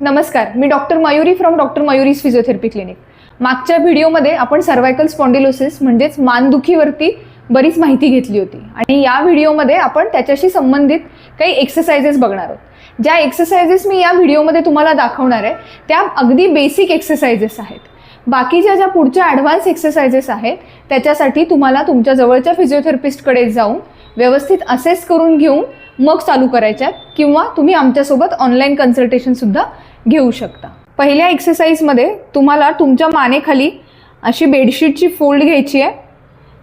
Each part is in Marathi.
नमस्कार मी doctor Mayuri from doctor Mayuri's physiotherapy clinic. मागच्या व्हिडिओमध्ये आपण सर्वायकल स्पॉन्डिलोसिस म्हणजेच मानदुखीवरती बरीच माहिती घेतली होती. आणि या व्हिडिओमध्ये आपण त्याच्याशी संबंधित काही एक्सरसाइजेस बघणार आहोत. ज्या एक्सरसाइजेस मी या व्हिडिओमध्ये तुम्हाला दाखवणार आहे त्या अगदी बेसिक एक्सरसाइजेस आहेत. बाकीच्या ज्या पुढच्या ॲडव्हान्स एक्सरसाइजेस आहेत त्याच्यासाठी तुम्हाला तुमच्या जवळच्या फिजिओथेरपिस्टकडे जाऊन व्यवस्थित असेस करून घेऊन मग चालू करायच्यात किंवा तुम्ही आमच्यासोबत ऑनलाईन कन्सल्टेशनसुद्धा घेऊ शकता. पहिल्या एक्सरसाइजमध्ये तुम्हाला तुमच्या मानेखाली अशी बेडशीटची फोल्ड घ्यायची आहे.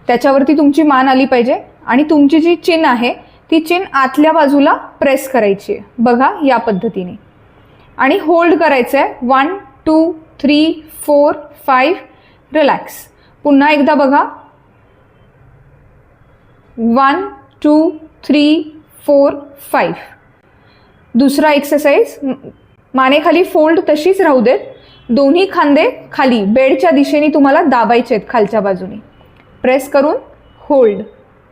त्याच्यावरती तुमची मान आली पाहिजे आणि तुमची जी चिन आहे ती चिन आतल्या बाजूला प्रेस करायची आहे. बघा या पद्धतीने. आणि होल्ड करायचं आहे one two three four five relax पुन्हा एकदा बघा. One two three four five. दुसरा एक्सरसाइज मानेखाली फोल्ड तशीच राहू देत. दोन्ही खांदे खाली बेडच्या दिशेने तुम्हाला दाबायचे आहेत खालच्या बाजूने. प्रेस करून hold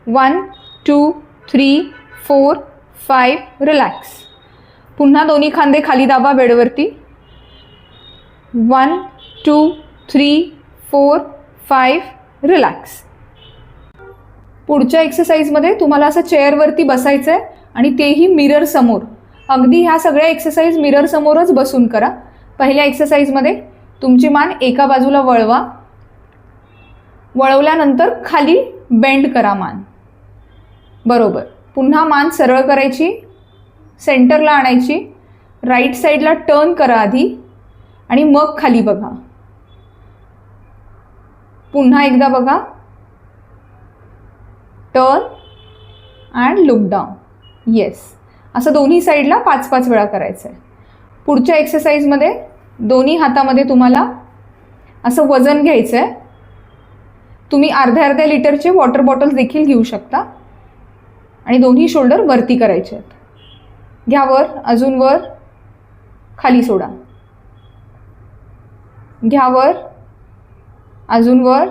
one two three four five relax पुन्हा दोन्ही खांदे खाली दाबा बेडवरती. One two three four five relax पुढच्या एक्सरसाइजमध्ये तुम्हाला असं चेअरवरती बसायचं आहे आणि तेही मिरर समोर. अगदी ह्या सगळ्या एक्सरसाइज मिरर समोरच बसून करा. पहिल्या एक्सरसाइजमध्ये तुमची मान एका बाजूला वळवा. वळवल्यानंतर खाली बेंड करा मान. बरोबर. पुन्हा मान सरळ करायची. सेंटरला आणायची. राईट साईडला टर्न करा आधी आणि मग खाली बघा. पुन्हा एकदा बघा. Turn and look down yes असं दोन्ही साईडला पाच पाच वेळा करायचं आहे पुढच्या एक्सरसाइजमध्ये दोन्ही हातामध्ये तुम्हाला असं वजन घ्यायचं आहे तुम्ही अर्ध्या अर्ध्या लिटरचे वॉटर बॉटल्स देखील घेऊ शकता. आणि दोन्ही शोल्डर वरती करायचे आहेत. घ्या वर अजून वर खाली सोडा. घ्या वर अजून वर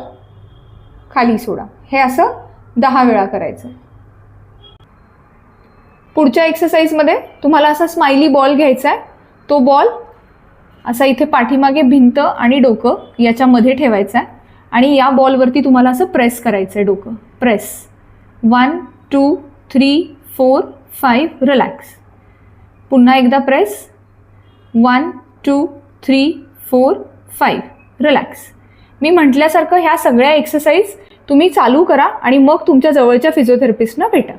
खाली सोडा. हे असं दहा वेळा करायचं. पुढच्या एक्सरसाइजमध्ये तुम्हाला असा स्माइली बॉल घ्यायचा आहे तो बॉल असा इथे पाठीमागे भिंत आणि डोकं याच्यामध्ये ठेवायचं आहे आणि या बॉलवरती तुम्हाला असं प्रेस करायचं आहे डोकं. Press one two three four five relax पुन्हा एकदा press one two three four five relax मी म्हटल्यासारखं ह्या सगळ्या एक्सरसाइज तुम्ही चालू करा आणि मग तुमच्या जवळच्या फिजिओथेरपिस्टना भेटा.